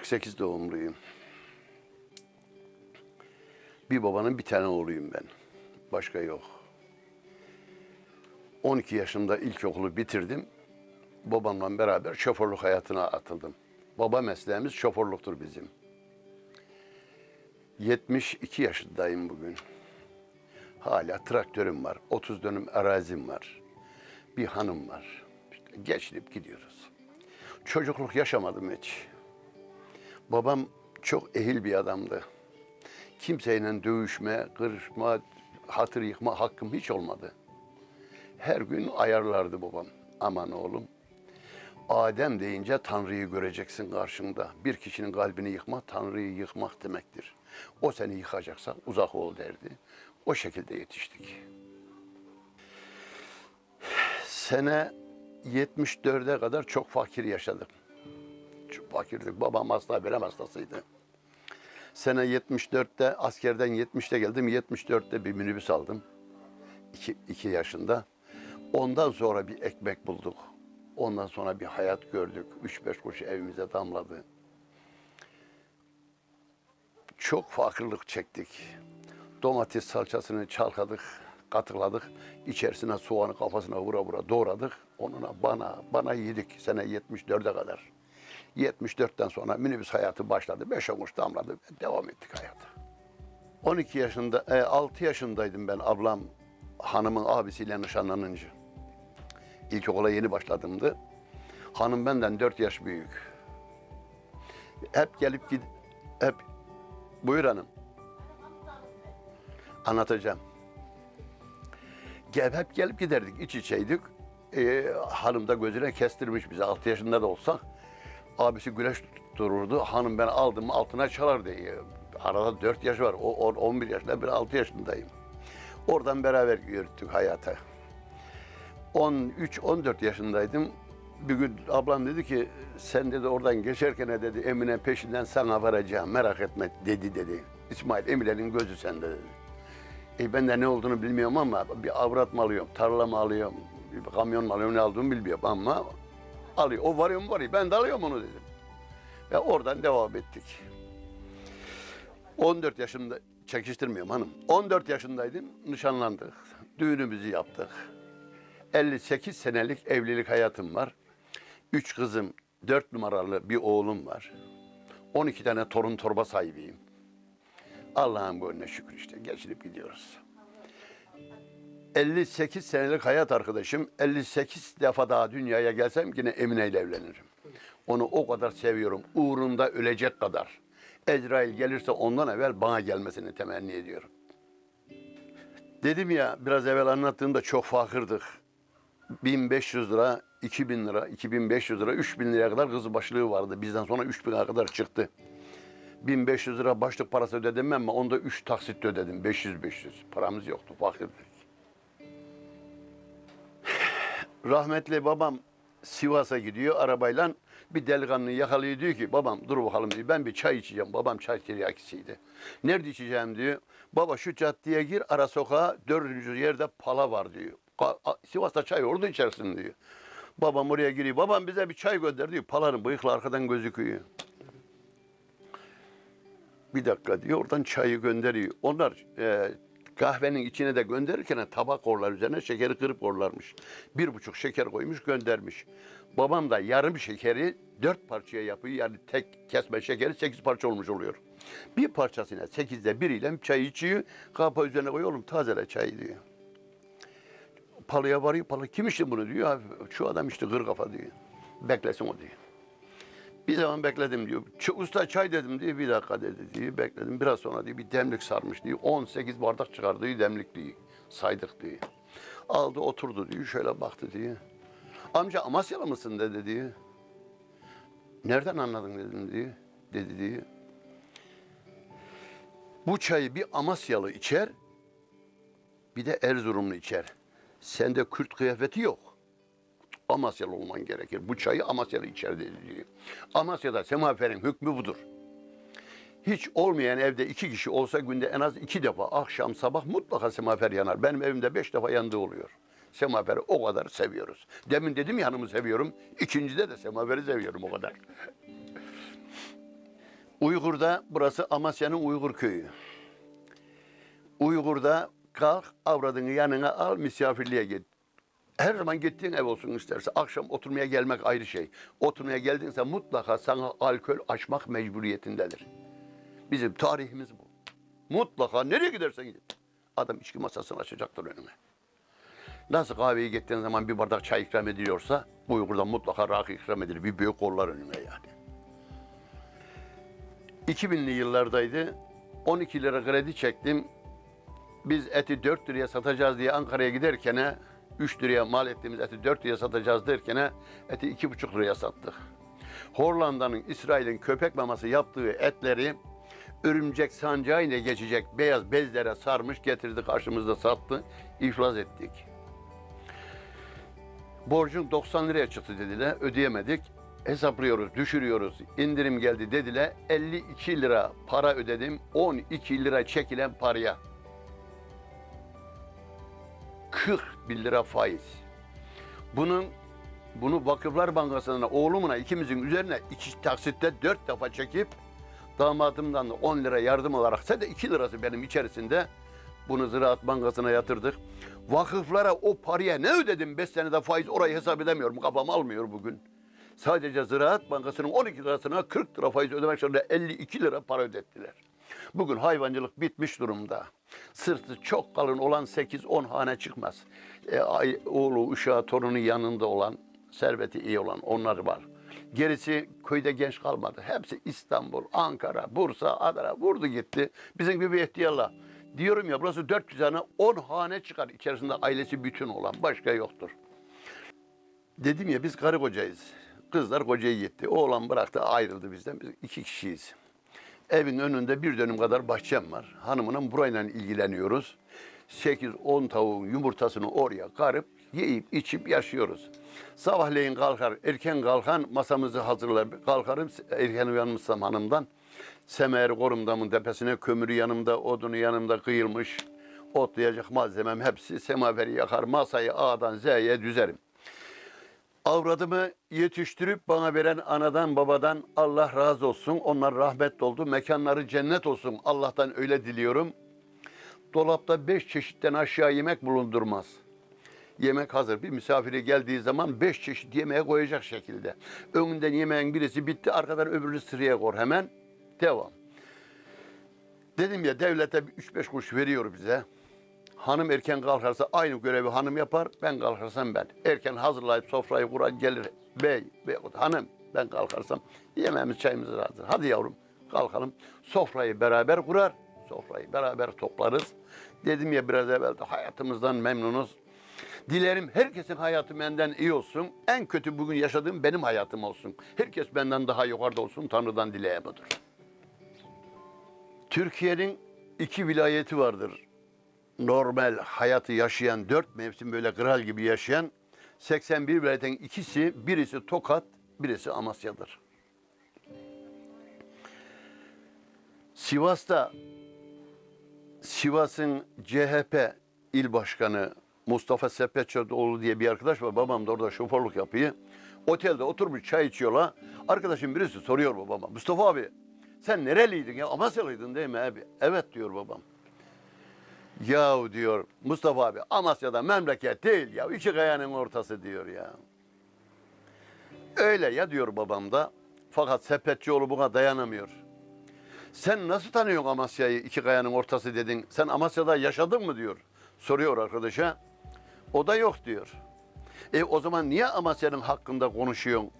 48 doğumluyum. Bir babanın bir tane oğluyum ben. Başka yok. 12 yaşında ilkokulu bitirdim. Babamla beraber şoförlük hayatına atıldım. Baba mesleğimiz şoförlüktür bizim. 72 yaşındayım bugün. Hala traktörüm var. 30 dönüm arazim var. Bir hanım var. İşte geçinip gidiyoruz. Çocukluk yaşamadım hiç. Babam çok ehil bir adamdı. Kimseyle dövüşme, kırışma, hatır yıkma hakkım hiç olmadı. Her gün ayarlardı babam. Aman oğlum, Adem deyince Tanrı'yı göreceksin karşında. Bir kişinin kalbini yıkmak, Tanrı'yı yıkmak demektir. O seni yıkacaksa uzak ol derdi. O şekilde yetiştik. Sene 74'e kadar çok fakir yaşadık. Fakirdik. Babam hasta, verem hastasıydı. Sene 74'te askerden 70'te geldim. 74'te bir minibüs aldım. 2, 2 yaşında. Ondan sonra bir ekmek bulduk. Ondan sonra bir hayat gördük. 3-5 kuruş evimize damladı. Çok fakirlik çektik. Domates salçasını çalkadık, katıkladık. İçerisine soğanı kafasına vura vura doğradık. Onunla bana, bana yedik sene 74'e kadar. 74'ten sonra minibüs hayatı başladı. 5 kuruş damladı. Devam ettik hayata. 12 yaşında, e, 6 yaşındaydım ben ablam hanımın abisiyle nişanlanınca. İlkokula yeni başladımdı. Hanım benden 4 yaş büyük. Hep gelip gid hep buyur hanım. Anlatacağım. Gel, hep gelip giderdik, iç içeydik. Ee, hanım da gözüne kestirmiş bizi 6 yaşında da olsak. Abisi güneş dururdu. Hanım ben aldım altına çalar diye. Arada 4 yaş var. O, on- 11 yaşında ben 6 yaşındayım. Oradan beraber yürüttük hayata. 13-14 yaşındaydım. Bir gün ablam dedi ki sen dedi oradan geçerken dedi Emine peşinden sana varacağım merak etme dedi dedi. İsmail Emine'nin gözü sende dedi. E ben de ne olduğunu bilmiyorum ama bir avrat mı alıyorum, tarla mı alıyorum, bir kamyon mu alıyorum ne aldığımı bilmiyorum ama alıyor. O varıyor mu varıyor ben de alıyorum onu dedim. Ve oradan devam ettik. 14 yaşında çekiştirmiyorum hanım. 14 yaşındaydım nişanlandık. Düğünümüzü yaptık. 58 senelik evlilik hayatım var. 3 kızım, 4 numaralı bir oğlum var. 12 tane torun torba sahibiyim. Allah'ın bu önüne şükür işte geçinip gidiyoruz. 58 senelik hayat arkadaşım. 58 defa daha dünyaya gelsem yine Emine ile evlenirim. Onu o kadar seviyorum. Uğrunda ölecek kadar. Ezrail gelirse ondan evvel bana gelmesini temenni ediyorum. Dedim ya biraz evvel anlattığımda çok fakirdik. 1500 lira, 2000 lira, 2500 lira, 3000 liraya kadar kızı başlığı vardı. Bizden sonra 3000'e kadar çıktı. 1500 lira başlık parası ödedim ama onda 3 taksit ödedim. 500-500. Paramız yoktu, fakirdik. Rahmetli babam Sivas'a gidiyor arabayla. Bir delikanlı yakalıyor diyor ki babam dur bakalım diyor. Ben bir çay içeceğim. Babam çay tiryakisiydi. Nerede içeceğim diyor. Baba şu caddeye gir ara sokağa dördüncü yerde pala var diyor. Sivas'ta çay orada içersin diyor. Babam oraya giriyor. Babam bize bir çay gönder diyor. Palanın bıyıklı arkadan gözüküyor. Bir dakika diyor oradan çayı gönderiyor. Onlar e, kahvenin içine de gönderirken tabak korlar üzerine şekeri kırıp korlarmış. Bir buçuk şeker koymuş göndermiş. Babam da yarım şekeri dört parçaya yapıyor. Yani tek kesme şekeri sekiz parça olmuş oluyor. Bir parçasına sekizde biriyle çay içiyor. Kapa üzerine koyuyor oğlum tazele çayı diyor. Palıya varıyor. Palı kim içti bunu diyor. "Abi, Şu adam işte kır kafa diyor. Beklesin o diyor. Bir zaman bekledim diyor. Ç- usta çay dedim diyor. Bir dakika dedi diyor. Bekledim. Biraz sonra diyor bir demlik sarmış diyor. 18 bardak çıkardı diyor demlik diyor. Saydık diyor. Aldı oturdu diyor. Şöyle baktı diyor. Amca Amasyalı mısın dedi diyor. Nereden anladın dedim diyor. Dedi diyor. Bu çayı bir Amasyalı içer. Bir de Erzurumlu içer. Sende Kürt kıyafeti yok. Amasyalı olman gerekir. Bu çayı Amasyalı içer dedi diyor. Amasya'da semaverin hükmü budur. Hiç olmayan evde iki kişi olsa günde en az iki defa akşam sabah mutlaka semaver yanar. Benim evimde beş defa yandığı oluyor. Semaveri o kadar seviyoruz. Demin dedim ya hanımı seviyorum. İkincide de semaveri seviyorum o kadar. Uygur'da burası Amasya'nın Uygur köyü. Uygur'da kalk avradını yanına al misafirliğe git. Her zaman gittiğin ev olsun isterse. Akşam oturmaya gelmek ayrı şey. Oturmaya geldiğinse mutlaka sana alkol açmak mecburiyetindedir. Bizim tarihimiz bu. Mutlaka nereye gidersen git. Adam içki masasını açacaktır önüne. Nasıl kahveye gittiğin zaman bir bardak çay ikram ediliyorsa Uygur'da mutlaka rakı ikram edilir. Bir büyük kollar önüne yani. 2000'li yıllardaydı. 12 lira kredi çektim. Biz eti 4 liraya satacağız diye Ankara'ya giderken 3 liraya mal ettiğimiz eti 4 liraya satacağız derken eti 2,5 liraya sattık. Hollanda'nın, İsrail'in köpek maması yaptığı etleri örümcek sancağı ile geçecek beyaz bezlere sarmış getirdi karşımızda sattı. iflas ettik. Borcun 90 liraya çıktı dediler. Ödeyemedik. Hesaplıyoruz, düşürüyoruz. İndirim geldi dediler. 52 lira para ödedim. 12 lira çekilen paraya. 40 bin lira faiz. Bunun bunu Vakıflar Bankası'na oğlumuna ikimizin üzerine iki taksitte dört defa çekip damadımdan da 10 lira yardım olarak sadece 2 lirası benim içerisinde bunu Ziraat Bankası'na yatırdık. Vakıflara o paraya ne ödedim 5 senede faiz orayı hesap edemiyorum. Kafam almıyor bugün. Sadece Ziraat Bankası'nın 12 lirasına 40 lira faiz ödemek zorunda 52 lira para ödettiler. Bugün hayvancılık bitmiş durumda. Sırtı çok kalın olan 8-10 hane çıkmaz. E, oğlu, uşağı, torunu yanında olan, serveti iyi olan onlar var. Gerisi köyde genç kalmadı. Hepsi İstanbul, Ankara, Bursa, Adana vurdu gitti. Bizim gibi ihtiyarla. Diyorum ya burası 400 tane 10 hane çıkar. İçerisinde ailesi bütün olan başka yoktur. Dedim ya biz karı kocayız. Kızlar kocayı gitti. Oğlan bıraktı ayrıldı bizden. Biz iki kişiyiz. Evin önünde bir dönüm kadar bahçem var. Hanımla burayla ilgileniyoruz. 8-10 tavuğun yumurtasını oraya karıp yiyip içip yaşıyoruz. Sabahleyin kalkar, erken kalkan masamızı hazırlar. Kalkarım erken uyanmışsam hanımdan. Semer korumdamın tepesine kömürü yanımda, odunu yanımda kıyılmış. Otlayacak malzemem hepsi semaveri yakar. Masayı A'dan Z'ye düzerim. Avradımı yetiştirip bana veren anadan babadan Allah razı olsun. Onlar rahmet oldu. Mekanları cennet olsun. Allah'tan öyle diliyorum. Dolapta beş çeşitten aşağı yemek bulundurmaz. Yemek hazır. Bir misafiri geldiği zaman beş çeşit yemeğe koyacak şekilde. Önünden yemeğin birisi bitti. Arkadan öbürünü sıraya koy. Hemen devam. Dedim ya devlete 3-5 kuruş veriyor bize. Hanım erken kalkarsa aynı görevi hanım yapar, ben kalkarsam ben. Erken hazırlayıp sofrayı kurar gelir. Bey, bey hanım ben kalkarsam yemeğimiz çayımız hazır. Hadi yavrum kalkalım. Sofrayı beraber kurar, sofrayı beraber toplarız. Dedim ya biraz evvel de hayatımızdan memnunuz. Dilerim herkesin hayatı benden iyi olsun. En kötü bugün yaşadığım benim hayatım olsun. Herkes benden daha yukarıda olsun. Tanrı'dan dileğe budur. Türkiye'nin iki vilayeti vardır normal hayatı yaşayan, dört mevsim böyle kral gibi yaşayan 81 vilayetin ikisi, birisi Tokat, birisi Amasya'dır. Sivas'ta Sivas'ın CHP il başkanı Mustafa Sepetçoğlu diye bir arkadaş var. Babam da orada şoförlük yapıyor. Otelde oturmuş çay içiyorlar. Arkadaşım birisi soruyor babama. Mustafa abi sen nereliydin ya? Amasyalıydın değil mi abi? Evet diyor babam. Yahu diyor Mustafa abi Amasya'da memleket değil ya. İki kayanın ortası diyor ya. Öyle ya diyor babam da. Fakat Sepetçioğlu buna dayanamıyor. Sen nasıl tanıyorsun Amasya'yı iki kayanın ortası dedin. Sen Amasya'da yaşadın mı diyor. Soruyor arkadaşa. O da yok diyor. E o zaman niye Amasya'nın hakkında konuşuyorsun?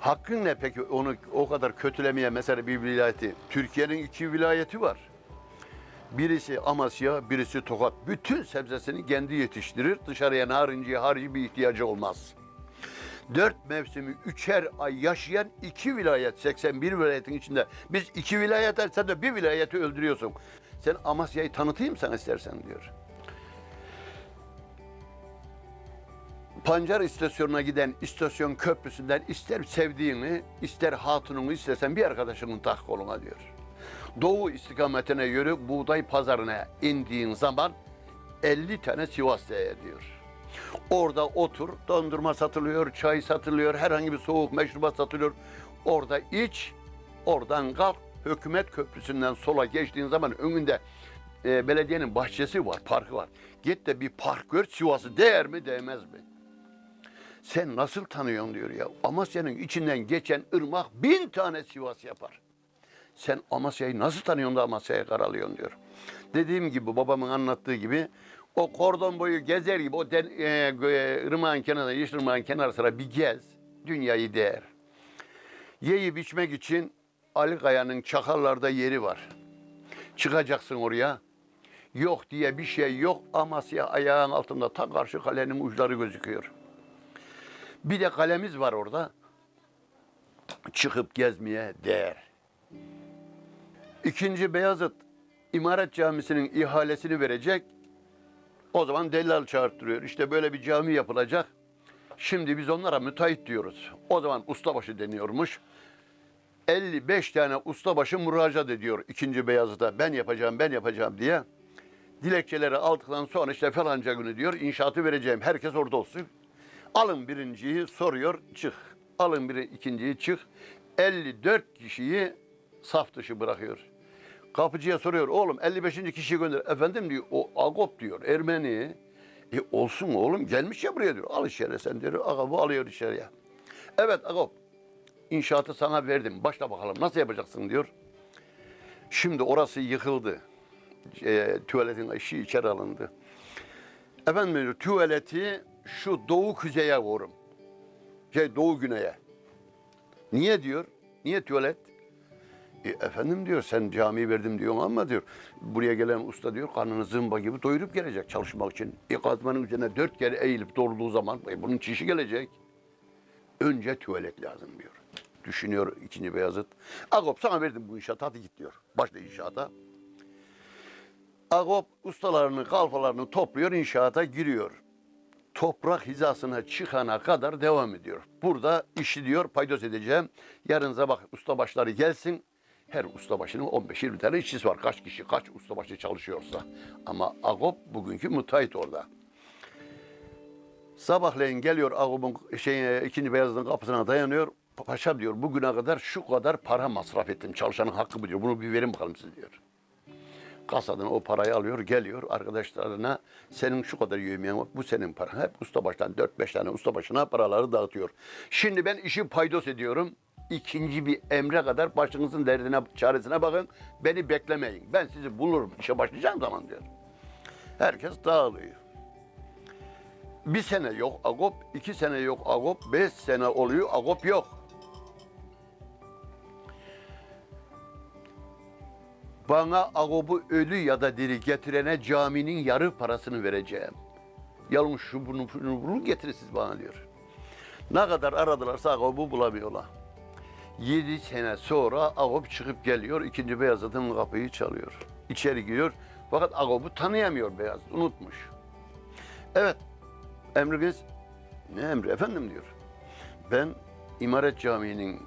Hakkın ne peki onu o kadar kötülemeye mesela bir vilayeti? Türkiye'nin iki vilayeti var. Birisi Amasya, birisi Tokat. Bütün sebzesini kendi yetiştirir. Dışarıya narinciye harici bir ihtiyacı olmaz. Dört mevsimi üçer ay yaşayan iki vilayet, 81 vilayetin içinde. Biz iki vilayet, sen de bir vilayeti öldürüyorsun. Sen Amasya'yı tanıtayım sana istersen diyor. Pancar istasyonuna giden istasyon köprüsünden ister sevdiğini, ister hatununu istesen bir arkadaşının tak koluna diyor. Doğu istikametine yürü buğday pazarına indiğin zaman 50 tane Sivas diyor. Orada otur, dondurma satılıyor, çay satılıyor, herhangi bir soğuk meşrubat satılıyor. Orada iç, Oradan kalk hükümet köprüsünden sola geçtiğin zaman önünde e, belediyenin bahçesi var, parkı var. Git de bir park gör Sivas'ı değer mi değmez mi? Sen nasıl tanıyorsun diyor ya. Amasya'nın içinden geçen ırmak bin tane Sivas yapar. Sen Amasya'yı nasıl tanıyorsun da Amasya'ya karalıyorsun diyor. Dediğim gibi babamın anlattığı gibi o kordon boyu gezer gibi o den, e, e, ırmağın kenarına, yeşil ırmağın kenarı sıra bir gez. Dünyayı değer. Yiyip içmek için Ali Kaya'nın çakallarda yeri var. Çıkacaksın oraya. Yok diye bir şey yok. Amasya ayağın altında ta karşı kalenin uçları gözüküyor. Bir de kalemiz var orada. Çıkıp gezmeye değer. İkinci Beyazıt İmaret Camisi'nin ihalesini verecek. O zaman dellal çağırttırıyor. İşte böyle bir cami yapılacak. Şimdi biz onlara müteahhit diyoruz. O zaman ustabaşı deniyormuş. 55 tane ustabaşı müracaat ediyor ikinci Beyazıt'a. Ben yapacağım, ben yapacağım diye. Dilekçeleri aldıktan sonra işte falanca günü diyor inşaatı vereceğim. Herkes orada olsun. Alın birinciyi soruyor çık. Alın biri ikinciyi çık. 54 kişiyi saf dışı bırakıyor. Kapıcıya soruyor oğlum 55. kişiyi gönder. Efendim diyor o Agop diyor Ermeni. E olsun oğlum gelmiş ya buraya diyor. Al içeri sen diyor. Agop'u alıyor içeriye. Evet Agop inşaatı sana verdim. Başla bakalım nasıl yapacaksın diyor. Şimdi orası yıkıldı. E, tuvaletin eşiği içeri alındı. Efendim diyor tuvaleti şu doğu kuzeye vurum. Şey doğu güneye. Niye diyor? Niye tuvalet? E, efendim diyor sen cami verdim diyorsun ama diyor buraya gelen usta diyor karnını zımba gibi doyurup gelecek çalışmak için. E kazmanın üzerine dört kere eğilip doğrulduğu zaman e, bunun çişi gelecek. Önce tuvalet lazım diyor. Düşünüyor ikinci Beyazıt. Agop sana verdim bu inşaatı hadi git diyor. Başla inşaata. Agop ustalarını, kalfalarını topluyor, inşaata giriyor. Toprak hizasına çıkana kadar devam ediyor. Burada işi diyor paydos edeceğim. Yarın sabah ustabaşları gelsin. Her ustabaşının 15-20 tane işçisi var. Kaç kişi, kaç ustabaşı çalışıyorsa. Ama Agop bugünkü müteahhit orada. Sabahleyin geliyor Agop'un şey, ikinci beyazın kapısına dayanıyor. Paşa diyor bugüne kadar şu kadar para masraf ettim. Çalışanın hakkı bu diyor. Bunu bir verin bakalım siz diyor kasadan o parayı alıyor, geliyor arkadaşlarına senin şu kadar yemeğin var, bu senin paran. Hep ustabaştan 4-5 tane ustabaşına paraları dağıtıyor. Şimdi ben işi paydos ediyorum. İkinci bir emre kadar başınızın derdine, çaresine bakın. Beni beklemeyin. Ben sizi bulurum işe başlayacağım zaman diyor. Herkes dağılıyor. Bir sene yok Agop, iki sene yok Agop, beş sene oluyor Agop yok. Bana Agop'u ölü ya da diri getirene caminin yarı parasını vereceğim. Yalın şu bunu, bunu, bunu getirin siz bana diyor. Ne kadar aradılarsa Agop'u bulamıyorlar. Yedi sene sonra Agop çıkıp geliyor. ikinci Beyazıt'ın kapıyı çalıyor. İçeri giriyor. Fakat Agop'u tanıyamıyor Beyaz. Unutmuş. Evet. Emriniz ne emri efendim diyor. Ben İmaret Camii'nin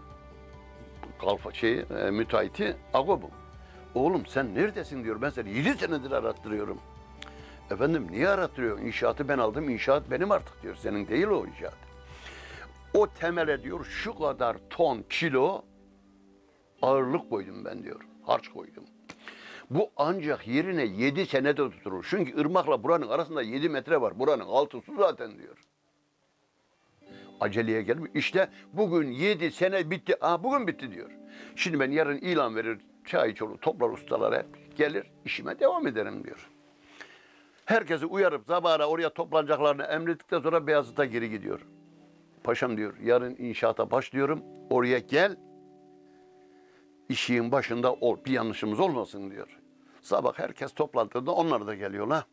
kalfa şeyi, e, müteahhiti Agop'um. Oğlum sen neredesin diyor. Ben seni 7 senedir arattırıyorum. Efendim niye arattırıyorsun? İnşaatı ben aldım. İnşaat benim artık diyor. Senin değil o inşaat. O temele diyor şu kadar ton kilo ağırlık koydum ben diyor. Harç koydum. Bu ancak yerine 7 senede tuturur. Çünkü ırmakla buranın arasında 7 metre var. Buranın altı su zaten diyor. Aceleye gelmiş. İşte bugün 7 sene bitti. Aa, bugün bitti diyor. Şimdi ben yarın ilan verir çay çolu toplar ustalar hep gelir işime devam ederim diyor. Herkesi uyarıp zabara oraya toplanacaklarını emrettikten sonra Beyazıt'a geri gidiyor. Paşam diyor yarın inşaata başlıyorum oraya gel işin başında ol bir yanlışımız olmasın diyor. Sabah herkes toplantıda onlar da geliyorlar.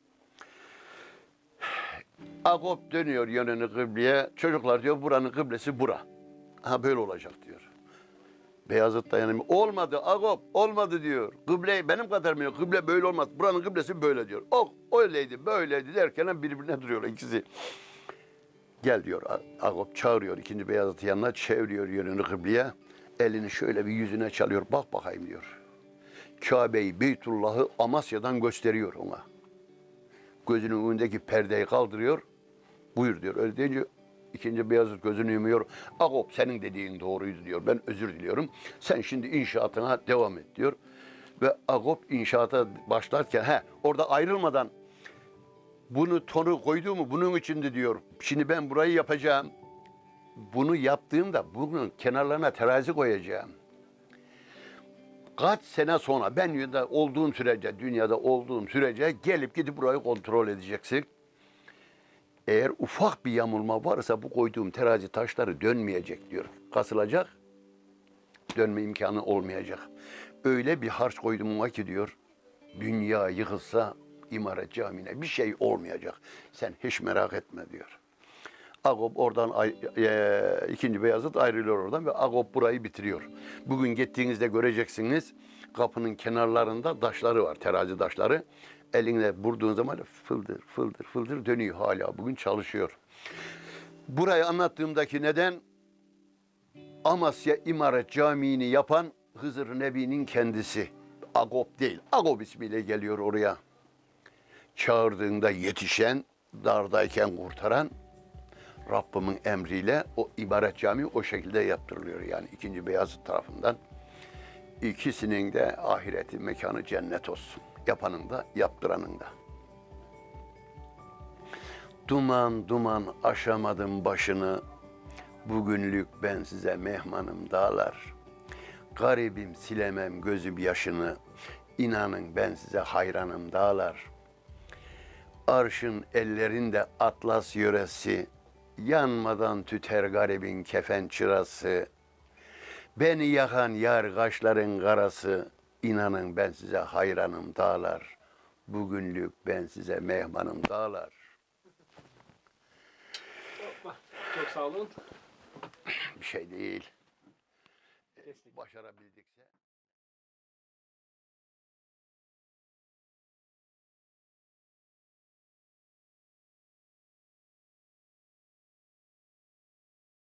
Agop dönüyor yönünü kıbleye. Çocuklar diyor buranın kıblesi bura. Ha böyle olacak diyor. Beyazıt dayanımı. Olmadı Agop olmadı diyor. Kıble benim kadar mı yok? Kıble böyle olmaz. Buranın kıblesi böyle diyor. O öyleydi böyleydi derken birbirine duruyorlar ikisi. Gel diyor Agop çağırıyor ikinci Beyazıt'ı yanına çeviriyor yönünü kıbleye. Elini şöyle bir yüzüne çalıyor. Bak bakayım diyor. Kabe'yi, Beytullah'ı Amasya'dan gösteriyor ona. Gözünün önündeki perdeyi kaldırıyor. Buyur diyor. Öyle deyince İkinci Beyazıt gözünü yumuyor. Agop senin dediğin doğruydu diyor. Ben özür diliyorum. Sen şimdi inşaatına devam et diyor. Ve Agop inşaata başlarken he orada ayrılmadan bunu tonu koydu mu bunun içindi diyor. Şimdi ben burayı yapacağım. Bunu yaptığımda bunun kenarlarına terazi koyacağım. Kaç sene sonra ben dünyada olduğum sürece, dünyada olduğum sürece gelip gidip burayı kontrol edeceksin. Eğer ufak bir yamulma varsa bu koyduğum terazi taşları dönmeyecek diyor. Kasılacak, dönme imkanı olmayacak. Öyle bir harç koydum ki diyor, dünya yıkılsa imaret camine bir şey olmayacak. Sen hiç merak etme diyor. Agop oradan e, ikinci Beyazıt ayrılıyor oradan ve Agop burayı bitiriyor. Bugün gittiğinizde göreceksiniz kapının kenarlarında taşları var, terazi taşları. Elinle vurduğun zaman fıldır fıldır fıldır dönüyor hala. Bugün çalışıyor. Burayı anlattığımdaki neden Amasya İmaret Camii'ni yapan Hızır Nebi'nin kendisi. Agop değil. Agop ismiyle geliyor oraya. Çağırdığında yetişen, dardayken kurtaran Rabbimin emriyle o ibaret cami o şekilde yaptırılıyor yani ikinci Beyazıt tarafından. İkisinin de ahireti mekanı cennet olsun. Yapanın da yaptıranın da. Duman duman aşamadım başını. Bugünlük ben size mehmanım dağlar. Garibim silemem gözüm yaşını. İnanın ben size hayranım dağlar. Arşın ellerinde atlas yöresi, yanmadan tüter garibin kefen çırası. Beni yakan yar kaşların karası, inanın ben size hayranım dağlar. Bugünlük ben size mehmanım dağlar. Çok sağ olun. Bir şey değil. Kestik. Başarabildikse.